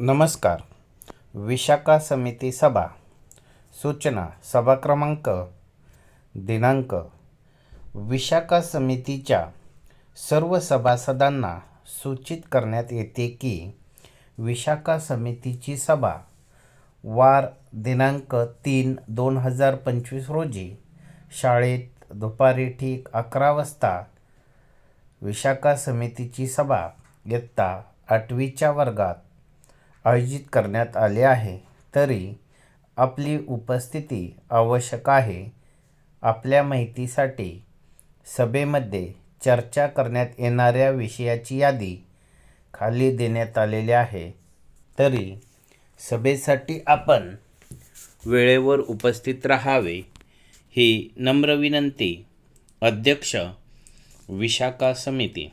नमस्कार. विशाखा समिती सभा. सूचना सभा क्रमांक दिनांक. विशाखा समितीच्या सर्व सभासदांना सूचित करण्यात येते की विशाखा समितीची सभा वार दिनांक तीन दोन हजार पंचवीस रोजी शाळेत दुपारी ठीक अकरा वाजता विशाखा समितीची सभा इयत्ता आठवीच्या वर्गात आयोजित करण्यात आले आहे. तरी आपली उपस्थिती आवश्यक आहे. आपल्या माहितीसाठी सभेमध्ये चर्चा करण्यात येणाऱ्या विषयाची यादी खाली देण्यात आलेली आहे. तरी सभेसाठी आपण वेळेवर उपस्थित राहावे ही नम्र विनंती. अध्यक्ष विशाखा समिती.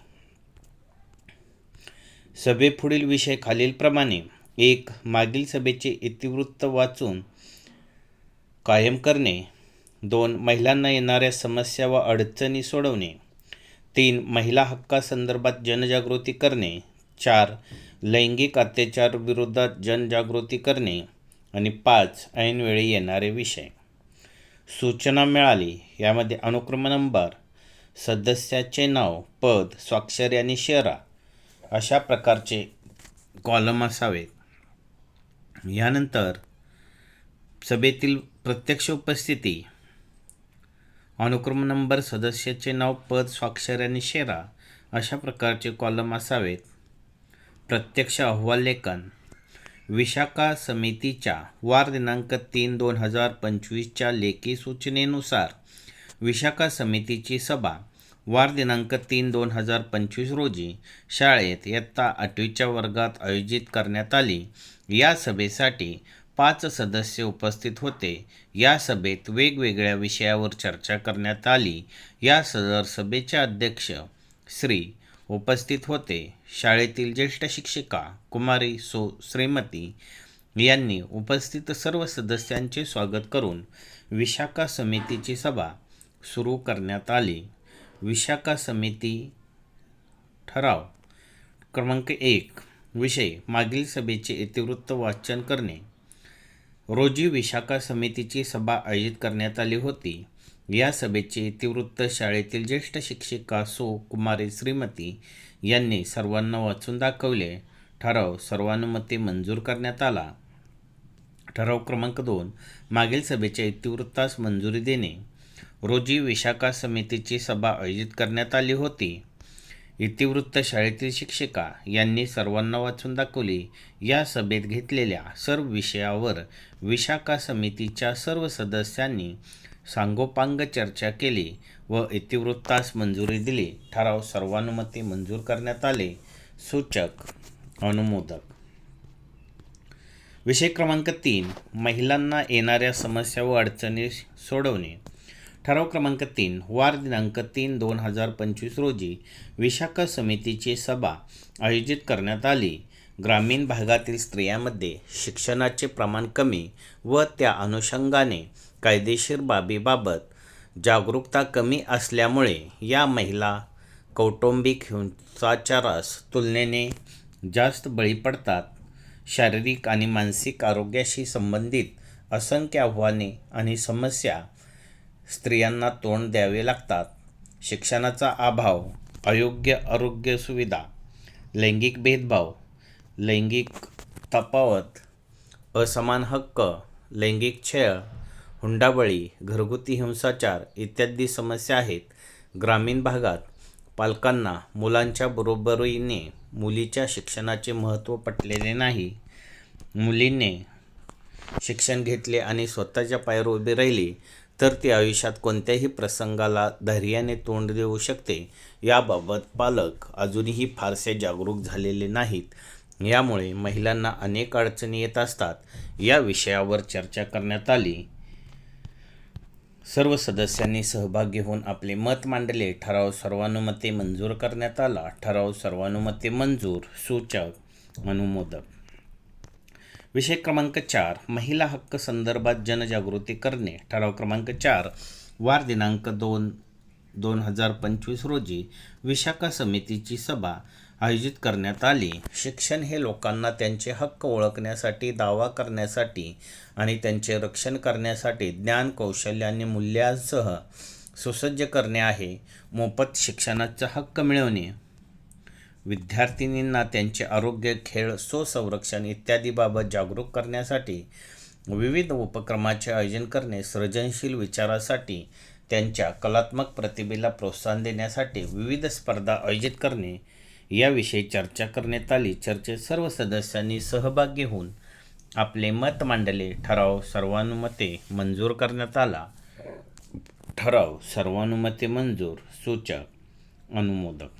सभेपुढील विषय खालीलप्रमाणे. एक मागील सभेचे इतिवृत्त वाचून कायम करणे दोन महिलांना येणाऱ्या समस्या व अडचणी सोडवणे तीन महिला हक्कासंदर्भात जनजागृती करणे चार लैंगिक अत्याचार विरोधात जनजागृती करणे आणि पाच ऐनवेळी येणारे विषय. सूचना मिळाली. यामध्ये अनुक्रम नंबर सदस्याचे नाव पद स्वाक्षरी आणि शेरा अशा प्रकारचे कॉलम असावेत. यानंतर सभेतील प्रत्यक्ष उपस्थिती. अनुक्रम नंबर सदस्याचे नाव पद स्वाक्षर आणि शेरा अशा प्रकारचे कॉलम असावेत. प्रत्यक्ष अहवाल लेखन. विशाखा समितीच्या वार दिनांक तीन दोन हजार पंचवीसच्या लेखी सूचनेनुसार विशाखा समितीची सभा वार दिनांक तीन दोन हजार पंचवीस रोजी शाळेत इयत्ता आठवीच्या वर्गात आयोजित करण्यात आली. या सभेसाठी पाच सदस्य उपस्थित होते. या सभेत वेगवेगळ्या विषयावर चर्चा करण्यात आली. या सदर सभेचे अध्यक्ष श्री उपस्थित होते. शाळेतील ज्येष्ठ शिक्षिका कुमारी सो श्रीमती यांनी उपस्थित सर्व सदस्यांचे स्वागत करून विशाखा समितीची सभा सुरू करण्यात आली. विशाखा समिती ठराव. क्रमांक एक. विषय मागील सभेचे इतिवृत्त वाचन करणे. रोजी विशाखा समितीची सभा आयोजित करण्यात आली होती. या सभेचे इतिवृत्त शाळेतील ज्येष्ठ शिक्षिका सो कुमारी श्रीमती यांनी सर्वांना वाचून दाखवले. ठराव सर्वानुमते मंजूर करण्यात आला. ठराव क्रमांक दोन. मागील सभेच्या इतिवृत्तास मंजुरी देणे. रोजी विशाखा समितीची सभा आयोजित करण्यात आली होती. इतिवृत्त शाळेतील शिक्षिका यांनी सर्वांना वाचून दाखवली. या सभेत घेतलेल्या सर्व विषयावर विशाखा समितीच्या सर्व सदस्यांनी सांगोपांग चर्चा केली व इतिवृत्तास मंजुरी दिली. ठराव सर्वानुमते मंजूर करण्यात आले. सूचक अनुमोदक. विषय क्रमांक तीन महिलांना येणाऱ्या समस्या व अडचणी सोडवणे. ठराव क्रमांक तीन वार दिनांक तीन दोन हजार पंचवीस रोजी विशाखा समितीची सभा आयोजित करण्यात आली. ग्रामीण भागातील स्त्रियांमध्ये शिक्षणाचे प्रमाण कमी व त्या अनुषंगाने कायदेशीर बाबीबाबत जागरूकता कमी असल्यामुळे या महिला कौटुंबिक हिंसाचारास तुलनेने जास्त बळी पडतात. शारीरिक आणि मानसिक आरोग्याशी संबंधित असंख्य आव्हाने आणि समस्या स्त्रियांना तोंड द्यावे लागतात. शिक्षणाचा अभाव अयोग्य आरोग्य सुविधा लैंगिक भेदभाव लैंगिक तफावत असमान हक्क लैंगिक छळ हुंडाबळी घरगुती हिंसाचार इत्यादी समस्या आहेत. ग्रामीण भागात पालकांना मुलांच्या बरोबरीने मुलीच्या शिक्षणाचे महत्त्व पटलेले नाही. मुलीने शिक्षण घेतले आणि स्वतःच्या पायावर उभी राहिली तर ती आयुष्यात कोणत्याही प्रसंगाला धैर्याने तोंड देऊ शकते. याबाबत पालक अजूनही फारसे जागरूक झालेले नाहीत. यामुळे महिलांना अनेक अडचणी येत असतात. या विषयावर चर्चा करण्यात आली. सर्व सदस्यांनी सहभाग घेऊन आपले मत मांडले. ठराव सर्वानुमते मंजूर करण्यात आला. ठराव सर्वानुमते मंजूर. सूचक. अनुमोदक. विषय क्रमांक चार महिला हक्क संदर्भात जनजागृती करणे. ठराव क्रमांक चार वार दिनांक दोन दोन हजार पंचवीस रोजी विशाखा समितीची सभा आयोजित करण्यात आली. शिक्षण हे लोकांना त्यांचे हक्क ओळखण्यासाठी दावा करण्यासाठी आणि त्यांचे रक्षण करण्यासाठी ज्ञान कौशल्य आणि मूल्यांसह सुसज्ज करणे आहे. मोफत शिक्षणाचा हक्क मिळवणे. विद्यार्थिनींना त्यांचे आरोग्य खेळ स्वसंरक्षण इत्यादीबाबत जागरूक करण्यासाठी विविध उपक्रमाचे आयोजन करणे सृजनशील विचारासाठी त्यांच्या कलात्मक प्रतिभेला प्रोत्साहन देण्यासाठी विविध स्पर्धा आयोजित करणे याविषयी चर्चा करण्यात आली. चर्चेत सर्व सदस्यांनी सहभागी होऊन आपले मत मांडले. ठराव सर्वानुमते मंजूर करण्यात आला. ठराव सर्वानुमते मंजूर. सूचक. अनुमोदक.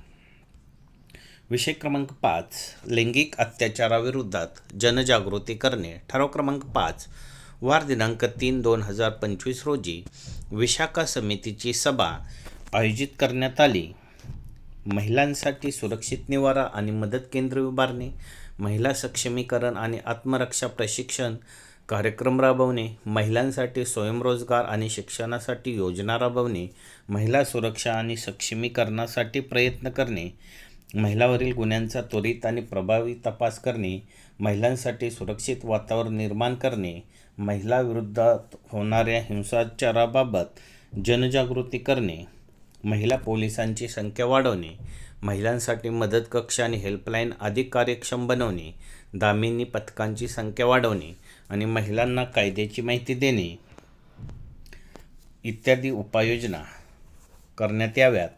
विषय क्रमांक पाच लैंगिक अत्याचाराविरोधात जनजागृती करणे. ठराव क्रमांक पाच वार दिनांक तीन दोन हजार पंचवीस रोजी विशाखा समितीची सभा आयोजित करण्यात आली. महिलांसाठी सुरक्षित निवारा आणि मदत केंद्र उभारणे महिला सक्षमीकरण आणि आत्मरक्षा प्रशिक्षण कार्यक्रम राबवणे महिलांसाठी स्वयंरोजगार आणि शिक्षणासाठी योजना राबवणे महिला सुरक्षा आणि सक्षमीकरणासाठी प्रयत्न करणे महिलावरील गुन्ह्यांचा त्वरित आणि प्रभावी तपास करणे महिलांसाठी सुरक्षित वातावरण निर्माण करणे महिलाविरोधात होणाऱ्या हिंसाचाराबाबत जनजागृती करणे महिला पोलिसांची संख्या वाढवणे महिलांसाठी मदत कक्ष आणि हेल्पलाईन अधिक कार्यक्षम बनवणे दामिनी पथकांची संख्या वाढवणे आणि महिलांना कायद्याची माहिती देणे इत्यादी उपाययोजना करण्यात याव्यात.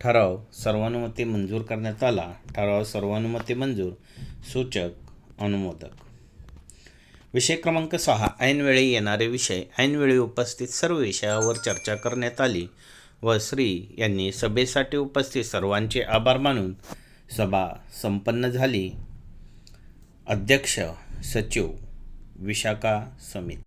ठराव सर्वानुमते मंजूर करण्यात आला. ठराव सर्वानुमते मंजूर. सूचक अनुमोदक. विषय क्रमांक सहा. ऐनवेळी येणारे विषय ऐनवेळी उपस्थित सर्व विषयावर चर्चा करण्यात आली व श्री यांनी सभेसाठी उपस्थित सर्वांचे आभार मानून सभा संपन्न झाली. अध्यक्ष सचिव विशाखा समिती.